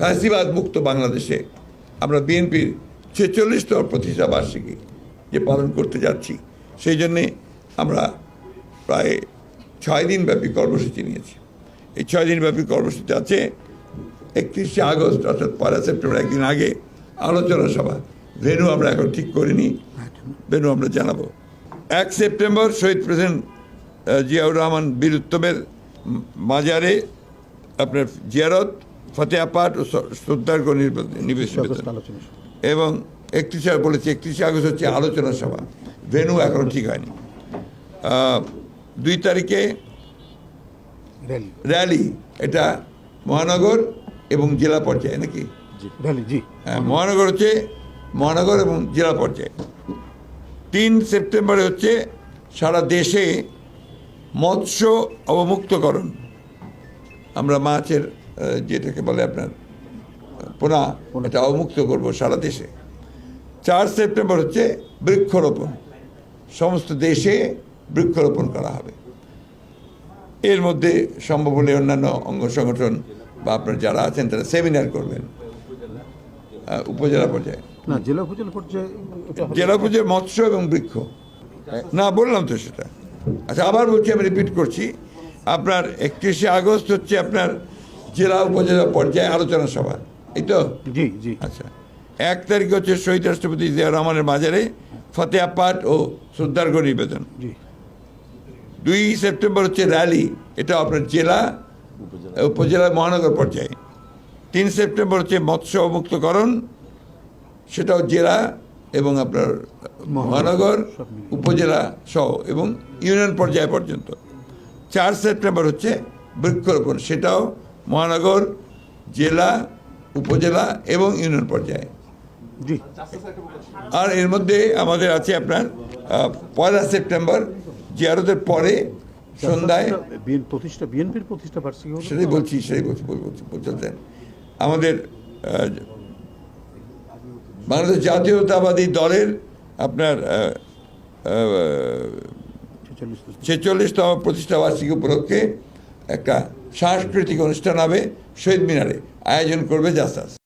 ফ্যাসিবাদ মুক্ত বাংলাদেশে আমরা বিএনপির ছেচল্লিশতম প্রতিষ্ঠা বার্ষিকী যে পালন করতে যাচ্ছি, সেই জন্যে আমরা প্রায় ছয় দিন ব্যাপী কর্মসূচি নিয়েছি। এই ছয় দিন ব্যাপী কর্মসূচি আছে একত্রিশে আগস্ট, অর্থাৎ পয়লা সেপ্টেম্বর, একদিন আগে আলোচনা সভা। ভেনু আমরা এখন ঠিক করিনি। ভেনু আমরা জানাব। এক সেপ্টেম্বর শহীদ প্রেসিডেন্ট জিয়াউর রহমান বীর উত্তমের মাজারে আপনার জিয়ারত। ফতেহা পাঠ ও শ্রদ্ধার্ঘ নিবেদন এবং একত্রিশে বলেছি একত্রিশে আগস্ট হচ্ছে আলোচনা সভা। ভেনু এখনও ঠিক হয়নি। দুই তারিখে র্যালি এটা মহানগর এবং জেলা পর্যায়ে নাকি? জি। হ্যাঁ মহানগর হচ্ছে মহানগর এবং জেলা পর্যায়ে। তিন সেপ্টেম্বরে হচ্ছে সারা দেশে মৎস্য অবমুক্তকরণ। আমরা মাছের যেটাকে বলে আপনার পোনা এটা অবমুক্ত করব সারা দেশে। চার সেপ্টেম্বর হচ্ছে বৃক্ষরোপণ। সমস্ত দেশে বৃক্ষরোপণ করা হবে। এর মধ্যে সম্ভব হলে অন্যান্য অঙ্গ সংগঠন বা আপনার যারা আছেন তারা সেমিনার করবেন উপজেলা পর্যায়ে। না জেলা উপজেলা পর্যায়ে জেলা পর্যায়ে মৎস্য এবং বৃক্ষ। না বললাম তো সেটা। আচ্ছা আবার বলছি আমি রিপিট করছি। আপনার একত্রিশে আগস্ট হচ্ছে আপনার জেলা উপজেলা পর্যায়ে আলোচনা সভা এই তো? জি জি। আচ্ছা। এক তারিখ হচ্ছে শহীদ রাষ্ট্রপতি জিয়া রহমানের মাজারে ফতেহা পাঠ ও শ্রদ্ধার্ঘ নিবেদন। জি। দুই সেপ্টেম্বর হচ্ছে র্যালি এটা আপনার জেলা উপজেলা। মহানগর পর্যায়ে। তিন সেপ্টেম্বর হচ্ছে মৎস্য মুক্তকরণ সেটাও জেলা এবং আপনার মহানগর উপজেলা সহ এবং ইউনিয়ন পর্যায় পর্যন্ত। চার সেপ্টেম্বর হচ্ছে বৃক্ষরোপণ সেটাও মহানগর জেলা উপজেলা এবং ইউনিয়ন পর্যায়ে। জি। আর এর মধ্যে আমাদের আছে আপনার পয়লা সেপ্টেম্বর জিয়ারতের পরে সন্ধ্যায় বিএন প্রতিষ্ঠা বিএনপির প্রতিষ্ঠা বার্ষিকী সেটাই বলছি সেটাই বলছি বল- বলছি বলতেন আমাদের বাংলাদেশ জাতীয়তাবাদী দলের আপনার ছেচল্লিশ ছেচল্লিশতম প্রতিষ্ঠা বার্ষিকী উপলক্ষে একটা সাংস্কৃতিক অনুষ্ঠান হবে শহীদ মিনারে। আয়োজন করবে জাসাস